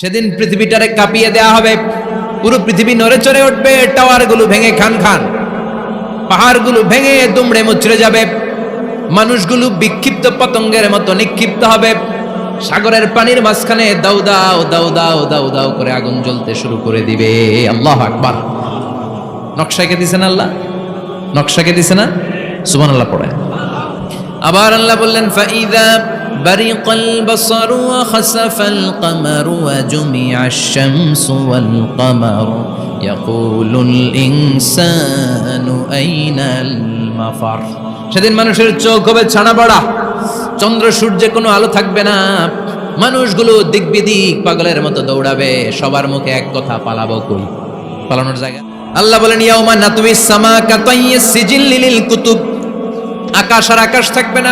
সেদিন পৃথিবীটারে কাঁপিয়ে দেয়া হবে। পুরো পৃথিবী নড়ে চড়ে উঠবে, টাওয়ারগুলো ভেঙে খান খান। পাহাড়গুলো ভেঙে দুমড়ে মুচড়ে যাবে। মানুষগুলো বিক্ষিপ্ত পতঙ্গের মতো নিক্ষিপ্ত হবে। সাগরের পানির মাঝখানে দাউ দাও দাউ দাউ দাউ করে আগুন জ্বলতে শুরু করে দিবে। আল্লাহ আকবার। নকশাকে দিছেন আল্লাহ? নকশাকে দিছে না? সুমান আল্লাহ পড়ে আবার আল্লাহ বললেন ফাইদা برق البصر وخسف القمر وجمع الشمس والقمر يقول الإنسان أين المفر সেদিন মানুষের চোখ হবে ছানা বড়া চন্দ্র সূর্যে কোনো আলো থাকবে না মানুষগুলো দিক বিদিক পাগলের মতো দৌড়াবে সবার মুখে এক কথা পালাবো কই পালানোর জায়গা আল্লাহ বলেন ইয়াউমা নাতুই সামা কাতাইয়ে সিজিল লিলিল কুতুব আকাশ আর আকাশ থাকবে না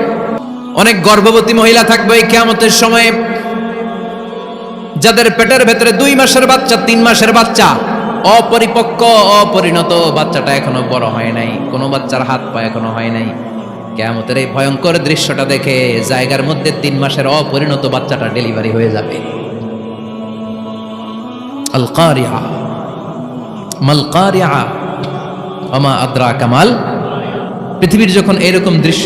অনেক গর্ভবতী মহিলা থাকবে এই কেয়ামতের সময়ে, যাদের পেটের ভেতরে দুই মাসের বাচ্চা, তিন মাসের বাচ্চা, অপরিপক্ক, অপরিণত বাচ্চাটা এখনও বড় হয় নাই, কোনো বাচ্চার হাত পা এখনও হয় নাই। কেয়ামতের এই ভয়ঙ্কর দৃশ্যটা দেখে জায়গার মধ্যে তিন মাসের অপরিণত বাচ্চাটা ডেলিভারি হয়ে যাবে। আল আদ্রা কামাল পৃথিবীর যখন এরকম দৃশ্য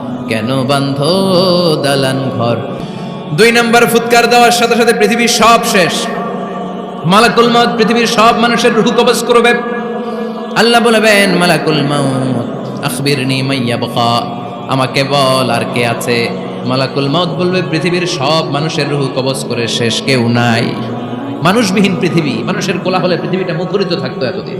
কেন বান্ধ দালান ঘর? দুই নম্বর ফুৎকার দেওয়ার সাথে সাথে পৃথিবীর সব শেষ। মালাকুল মত পৃথিবীর সব মানুষের রুহু কবজ করবে। আল্লাহ বলবেন, মালাকুল মাউত, আখবিরনি মাইয়া বকা আমাকে বল আর কে আছে। মালাকুল মত বলবে, পৃথিবীর সব মানুষের রুহু কবজ করে শেষ কেউ নাই। মানুষবিহীন পৃথিবী, মানুষের কোলাহলে পৃথিবীটা মুখরিত থাকতো এতদিন।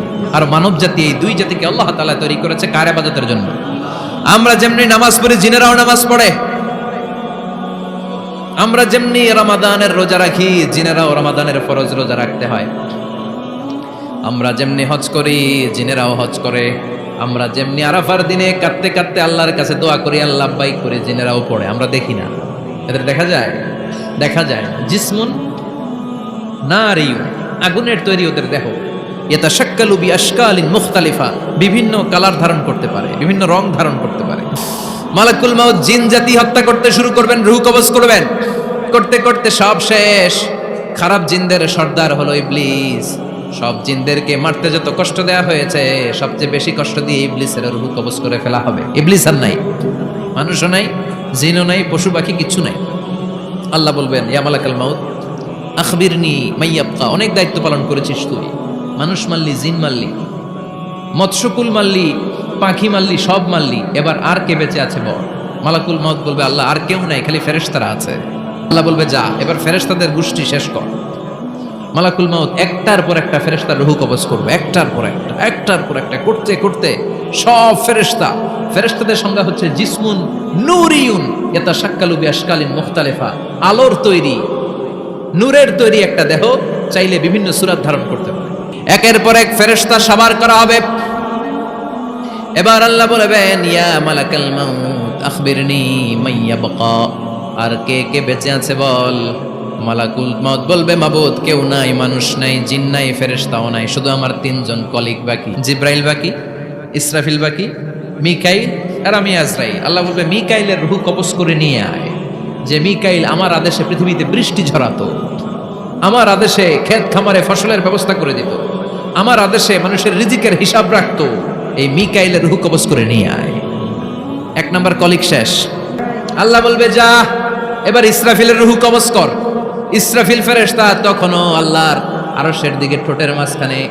আর মানব জাতি এই দুই জাতিকে আল্লাহ তাআলা তৈরি করেছে কার ইবাদতের জন্য? আমরা যেমনি নামাজ পড়ি, জিনেরাও নামাজ পড়ে। আমরা যেমনি রমাদানের রোজা রাখি, জিনেরাও রমাদানের ফরজ রোজা রাখতে হয়। আমরা যেমনি হজ করি, জিনেরাও হজ করে। আমরা যেমনি আরাফার দিনে কাঁদতে কাঁদতে আল্লাহর কাছে দোয়া করি, আল্লাহ বাই করে জিনেরাও পড়ে। আমরা দেখি না। এদের দেখা যায়? দেখা যায়। জিসমুন না আগুনের তৈরি ওদের দেহ। এটা শাক্কালু বি আশকালিন মুখতালিফা, বিভিন্ন কালার ধারণ করতে পারে, বিভিন্ন রং ধারণ করতে পারে। মালাকুল মাউত জিন জাতি হত্যা করতে শুরু করবেন, রুহ কবজ করবেন। করতে করতে সব শেষ। খারাপ জিনদের সর্দার হলো ইবলিস। সব জিনদেরকে মারতে যত কষ্ট দেয়া হয়েছে, সবচেয়ে বেশি কষ্ট দিয়ে ইবলিসের রুহ কবজ করে ফেলা হবে। ইবলিস আর নাই, মানুষও নাই, জিনও নাই, পশু পাখি কিচ্ছু নাই। আল্লাহ বলবেন, ইয়া মালাকাল মাউত, আখবিরনি মাইয়াবকা অনেক দায়িত্ব পালন করেছিস তুই। মানুষ মারলি, জিন মারলি, মৎস্যকুল মারলি, পাখি মারলি, সব মারলি, এবার আর কে বেঁচে আছে বল? মালাকুল মত বলবে, আল্লাহ, আর কেউ নাই, খালি ফেরেশতারা আছে। আল্লাহ বলবে, যা, এবার ফেরেশতাদের গোষ্ঠী শেষ কর। মালাকুল মাউত একটার পর একটা ফেরেশতার রুহু কবজ করবে, একটার পর একটা, একটার পর একটা, করতে করতে সব ফেরেশতা। ফেরেশতাদের সংজ্ঞা হচ্ছে জিসমুন নূরিউন এটা শাক্কালু বিয়াশকালিন মুখতালেফা। আলোর তৈরি, নূরের তৈরি একটা দেহ, চাইলে বিভিন্ন সুরাত ধারণ করতে পারে। একের পর এক ফেরেশতা সাবার করা হবে। এবার আল্লাহ বলবেন, ইয়া মালাকাল মাউত, আখবিরনি মাইয়া বাকা আর কে কে বেঁচে আছে বল? মালাকুল মাউত বলবে, মাবুদ, কেউ নাই, মানুষ নাই, জিন নাই, ফেরেশতাও নাই, শুধু আমার তিনজন কলিগ বাকি। জিব্রাইল বাকি, ইসরাফিল বাকি, মিকাইল আর আমি আজরাইল। আল্লাহ বলবে, মিকাইলের রুহু কবজ করে নিয়ে আয়। যে মিকাইল আমার আদেশে পৃথিবীতে বৃষ্টি ঝরাতো আমার আদেশে ক্ষেত খামারে ফসলের ব্যবস্থা করে দিত। আমার আদেশে মানুষের রিজিকের হিসাব রাখতো। এই মিকাইলের রুহু কবজ করে নিয়ে আয়। এক নাম্বার কলিক শেষ। আল্লাহ বলবে, যা, এবার ইসরাফিলের রুহু কবজ কর। ইসরাফিল ফেরেশতা তখনও আল্লাহর আরও আরশের দিকে ঠোঁটের মাঝখানে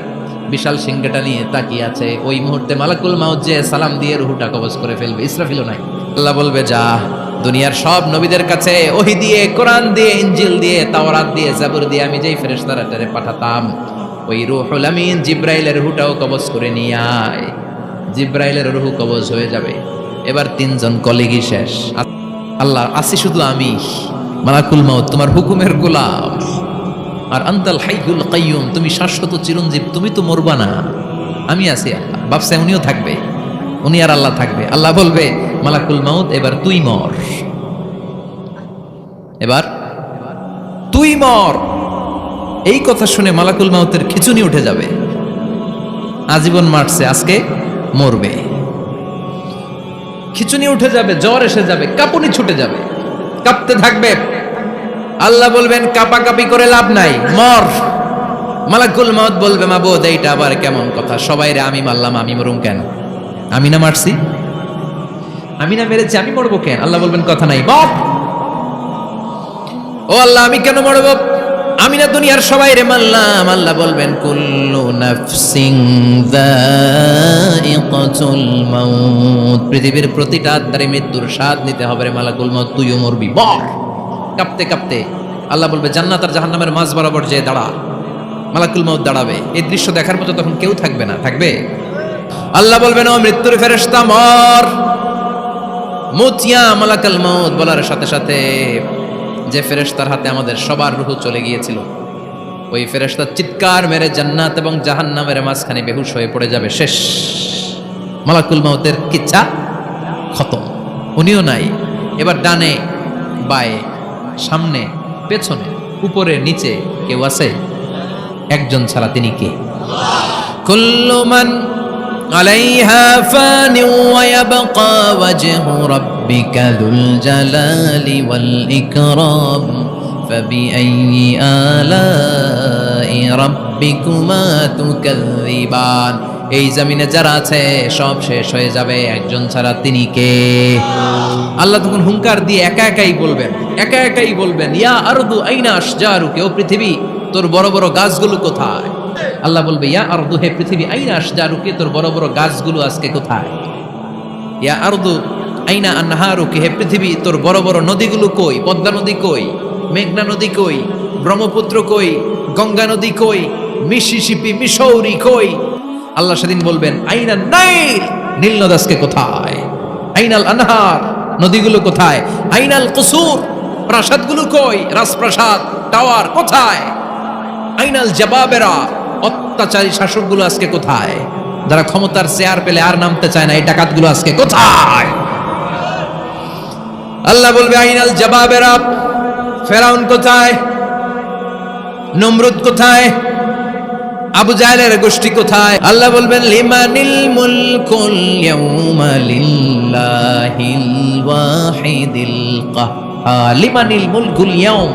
বিশাল সিংহটা নিয়ে তাকিয়ে আছে। ওই মুহূর্তে মালাকুল মাউত যে সালাম দিয়ে রুহুটা কবজ করে ফেলবে, ইসরাফিলও নাই। আল্লাহ বলবে, যা দুনিয়ার সব নবীদের কাছে ওহি দিয়ে, কোরআন দিয়ে ইঞ্জিল দিয়ে, তাওরাত দিয়ে, জাবুর দিয়ে আমি যেই ফেরেশতারা টেরে পাঠাতাম, ওই রুহুল আমিন জিব্রাইলের রুহুটাও কবজ করে নিয়ে আয়। জিব্রাইলের রুহু কবজ হয়ে যাবে। এবার তিনজন কলিগই শেষ। আল্লাহ, আসি শুধু আমি। মালাকুল মাউত, তোমার হুকুমের গোলাম। আর আন্তাল হাইহুল কাইয়ুম, তুমি শাশ্বত চিরঞ্জীব, তুমি তো মরবা না। আমি আছি আল্লাহ। বাপসা উনিও থাকবে। উনি আর আল্লাহ থাকবে। আল্লাহ বলবে মালাকুল মাউত, এবার তুই মর। এবার তুই মর। এই কথা শুনে মালাকুল মাউতের খিচুনি উঠে যাবে। আজীবন মারছে, আজকে মরবে। খিচুনি উঠে যাবে, জ্বর এসে যাবে, কাঁপুনি ছুটে যাবে। কাঁপতে থাকবে। আল্লাহ বলবেন, কাপাকাপি করে লাভ নাই, মর। মালাকুল মত বলবে মা বোধ এইটা আবার কেমন কথা? সবাই রে আমি মারলাম, আমি মরুম কেন? আমি না মারছি? আমি না মেরেছি, আমি মরবো কেন? আল্লাহ বলবেন, কথা নাই বপ ও আল্লাহ, আমি কেন মরবো? আমি না দুনিয়ার সবাই রে মানলাম আল্লাহ বলবেন, কুল্লু নাফসিং যায়িকাতুল মাউত। পৃথিবীর প্রতিটা আত্মারে মৃত্যুর স্বাদ নিতে হবে রে মালাকুল মাউত, তুইও মরবি বর কাঁপতে কাঁপতে আল্লাহ বলবে, জান্নাত আর জাহান্নামের মাঝ বরাবর যে দাঁড়া, মালাকুল মাউত দাঁড়াবে। এই দৃশ্য দেখার মতো তখন কেউ থাকবে না, থাকবে? আল্লাহ বলবেন, ও মৃত্যুর ফেরেশতা, মর। মুতিয়া মালাকাল মাউত বলার সাথে সাথে যে ফেরেশতার হাতে আমাদের সবার রুহু চলে গিয়েছিল, ওই ফেরেশতা চিৎকার মেরে জান্নাত এবং জাহান্নামের মাঝখানে বেহুশ হয়ে পড়ে যাবে। শেষ। মালাকুল মাউতের কিচ্ছা খতম। উনিও নাই। এবার ডানে, বায়ে, সামনে, পেছনে, উপরে, নিচে কেউ আছে? একজন ছাড়া তিনি কে? কুল্লুমান عليها فان ويبقى وجه ربك ذو الجلال والإكرام فبأي آلاء ربكما تكذبان এই জমিনে যারা আছে সব শেষ হয়ে যাবে একজন ছাড়া তিনি কে আল্লাহ তখন হুঙ্কার দিয়ে একা একাই বলবেন একা একাই বলবেন ইয়া আরদু আইনা আশজারুকে ও পৃথিবী তোর বড় বড় গাছগুলো কোথায় আল্লাহ বলবে, ইয়া আরদু, হে পৃথিবী, আইনা আশজারুকে, তোর বড় বড় গাছগুলো আজকে কোথায়? ইয়া আরদু, আইনা আনহারুকে, হে পৃথিবী, তোর বড় বড় নদীগুলো কই? পদ্মা নদী কই? মেঘনা নদী কই? ব্রহ্মপুত্র কই? গঙ্গা নদী কই? মিসিসিপি মিসৌরি কই? আল্লাহ সেদিন বলবেন, আইনা নাইল, নীল নদাসকে কোথায়? আইনাল আনহার, নদীগুলো কোথায়? আইনাল কুসুর, প্রাসাদগুলো কই? রাজপ্রাসাদ, টাওয়ার কোথায়? আইনাল জবাবেরা অত্যাচারী শাসকগুলো আজকে কোথায়? যারা ক্ষমতার চেয়ার পেলে আর নামতে চায় না, এই ডাকাতগুলো আজকে কোথায়? আল্লাহ বলবে, আইনাল জবাবেরা ফেরাউন কোথায়? নমরুদ কোথায়? আবু জাহেলের গোষ্ঠী কোথায়? আল্লাহ বলবেন, লিমানিল মুলকুল ইয়াউমা লিল্লাহিল ওয়াহিদিল কাহ্হার। লিমানিল মুলকুল ইয়াউম,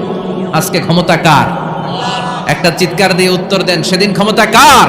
আজকে ক্ষমতা কার? একটা চিৎকার দিয়ে উত্তর দেন সেদিন ক্ষমতা কার?